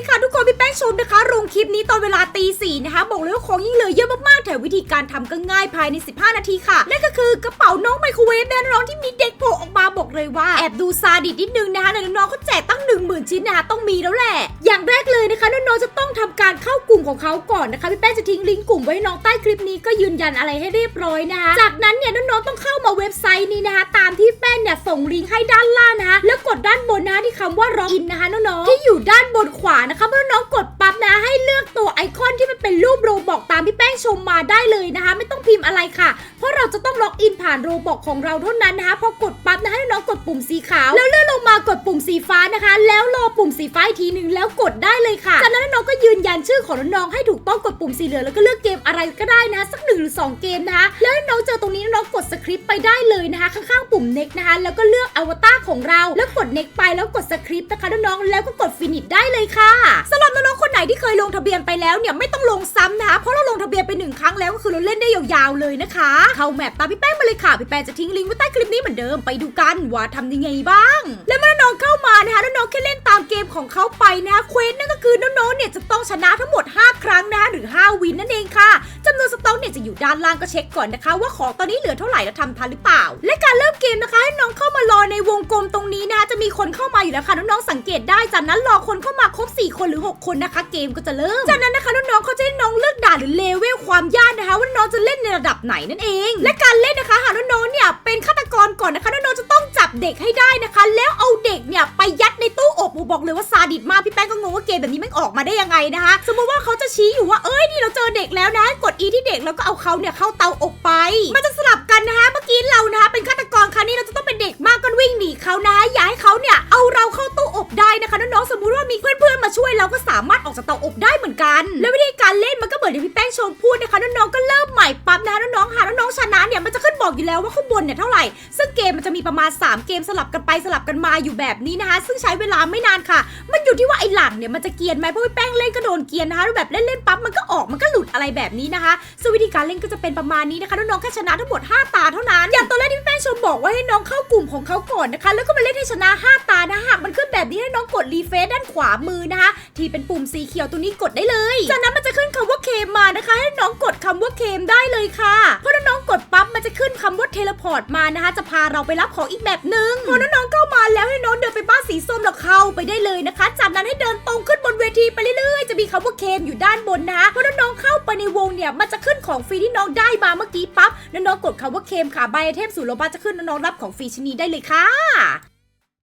ดีค่ะ ทุกคนพี่แป้งชมนะคะลงคลิปนี้ตอนเวลาตีสี่นะคะบอกเลยว่าของยิ่งเหลือเยอะมากๆแถมวิธีการทำก็ง่ายภายใน 15 นาทีค่ะ นั่นก็คือกระเป๋าน้องไมโครเวฟนะน้องที่มีเด็กโผล่ออกมาบอกเลยว่าแอบดูซาดิสนิดนึงนะคะน้องๆเขาแจกตั้ง 1 0,000 ชิ้นนะคะต้องมีแล้วแหละ อย่างแรกเลยนะคะน้องๆจะต้องทำการเข้ากลุ่มของเขาก่อนนะคะพี่แป้งจะทิ้งลิงก์กลุ่มไว้ให้น้องใต้คลิปนี้ก็ยืนยันอะไรให้เรียบร้อยนะคะจากนั้นเนี่ยน้องๆต้องเข้ามาเว็บไซต์นี้นะคะตามที่แป้งเนี่ยส่งลิงก์ให้ด้านล่างนะคะแล้วกดด้านบนนะคะที่คำว่า log in นะคะน้องๆที่อยู่ด้านบนขวานะคะเมื่อน้องกดดปั๊บนะให้เลือกตัวไอคอนที่มันเป็นรูปโรบอกตามที่แป้งชมมาได้เลยนะคะ ไม่ต้องพิมพ์อะไรค่ะ เพราะเราจะต้องล็อกอินผ่านโรบอกของเราเท่านั้นนะคะพอกดปั๊บนะให้น้องกดปุ่มสีขาว แล้วเลื่อนลงมากดปุ่มสีฟ้านะคะ แล้วรอปุ่มสีฟ้าอีกทีหนึ่งแล้วกดได้เลยค่ะจากนั้นน้องก็ยืนยันชื่อของน้องให้ถูกต้องกดปุ่มสีเหลืองแล้วก็เลือกเกมอะไรก็ได้นะคะสักหนึ่งหรือสองเกมนะคะแล้วน้องเจอตรงนี้น้องกดสคริปต์ไปได้เลยนะคะ ข้างๆปุ่ม next นะคะแล้วก็เลือกอวตารของเรา แล้วกด next ไปแล้วกดสคริปต์นะคะน้องๆแล้วก็กด finish ได้เลยค่ะสำหรับน้อง นไหนที่เคยลงทะเบียนไปแล้วเนี่ยไม่ต้องลงซ้ำนะคะเพราะเราลงทะเบียนไปหนึ่งครั้งแล้วก็คือเราเล่นได้ยาวๆเลยนะคะ เข้าแมปตามพี่แป้งมาเลยค่ะพี่แป้งจะทิ้งลิงก์ไว้ใต้คลิปนี้เหมือนเดิมไปดูกันว่าทำยังไงบ้าง และเมื่อน้องเข้ามานะคะน้องแค่เล่นตามเกมของเขาไปนะคะเควสนั่นก็คือน้องๆเนี่ยจะต้องชนะทั้งหมด 5 ครั้งนะคะหรือ 5 วินนั่นเองค่ะ เนี่ยจะอยู่ด้านล่างก็เช็คก่อนนะคะ ว่าของตอนนี้เหลือเท่าไหร่แล้วทำทันหรือเปล่า และการเริ่มเกมนะคะ ให้น้องเข้ามารอในวงกลมตรงนี้นะคะจะมีคนเข้ามาอยู่แล้วค่ะน้องๆสังเกตได้จากนั้นรอคนเข้ามาครบ 4 คนหรือ 6 คนนะคะ เกมก็จะเริ่ม จากนั้นนะคะน้องๆเขาจะให้น้องเลือกด่านหรือเลเวลความยากนะคะ ว่าน้องจะเล่นในระดับไหนนั่นเอง และการเล่นนะคะหากน้องๆเนี่ยเป็นฆาตกรก่อนนะคะน้องๆจะต้องจับเด็กให้ได้นะคะ แล้วเอาเด็กเนี่ยไปยัดในตู้ บอกเลยว่าซาดิสมากพี่แป้งก็งงว่าเกมแบบนี้มันออกมาได้ยังไงนะคะ สมมติว่าเขาจะชี้อยู่ว่าเอ้ยนี่เราเจอเด็กแล้วนะ กด E ที่เด็กแล้วก็เอาเขาเนี่ยเข้าเตาอบไป มันจะสลับกันนะคะเมื่อกี้เรานะคะเป็นฆาตกรคราวนี้เราจะต้องเป็นเด็กมากก็วิ่งหนีเขานะคะอย่าให้เขาเนี่ยเอาเราเข้าตู้อบได้นะคะน้องๆสมมุติว่ามีเพื่อนๆมาช่วยเราก็สามารถออกจากเตาอบได้เหมือนกัน แล้ววิธีการเล่นมันก็เหมือนที่พี่แป้งโชนพูดนะคะน้องๆก็เริ่มใหม่ปั๊บนะคะน้องๆหาน้องๆชนะเนี่ยมันจะขึ้น บอกอยู่แล้วว่าข้างบนเนี่ยเท่าไหร่ ซึ่งเกมมันจะมีประมาณ 3 เกมสลับกันไปสลับกันมาอยู่แบบนี้นะคะ ซึ่งใช้เวลาไม่นานค่ะ มันอยู่ที่ว่าไอ้หลังเนี่ยมันจะเกียนไหมเพราะพี่แป้งเล่นก็โดนเกียนนะคะแบบเล่นเล่นๆปั๊บมันก็ออกมันก็หลุดอะไรแบบนี้นะคะซึ่งวิธีการเล่นก็จะเป็นประมาณนี้นะคะน้องๆแค่ชนะทั้งหมด 5 ตาเท่านั้น อย่างตอนแรกที่แป้งชมบอกว่าให้น้องเข้ากลุ่มของเขาก่อนนะคะ แล้วก็มาเล่นให้ชนะ 5 ตานะหากมันขึ้นแบบนี้ให้น้องกดรีเฟซด้านขวามือนะคะ ที่เป็นปุ่มสีเขียวตัวนี้กดได้เลย จากนั้นมันจะขึ้นคำว่าเคมมานะคะ ให้น้องกดคำว่าเคมได้เลยค่ะพอน้อง มันจะขึ้นคำว่าเทเลพอร์ตมานะคะ จะพาเราไปรับของอีกแบบหนึ่งพอน้องๆเข้ามาแล้วให้น้องเดินไปบ้านสีส้มแล้วเข้าไปได้เลยนะคะ จากนั้นให้เดินตรงขึ้นบนเวทีไปเรื่อยๆ จะมีคำว่าเคมอยู่ด้านบนนะคะพอน้องๆเข้าไปในวงเนี่ยมันจะขึ้นของฟรีที่น้องได้มาเมื่อกี้ปั๊บน้องๆกดคำว่าเคมค่ะใบไอเทมสู่โลบาจะขึ้นน้องๆรับของฟรีชนีได้เลยค่ะ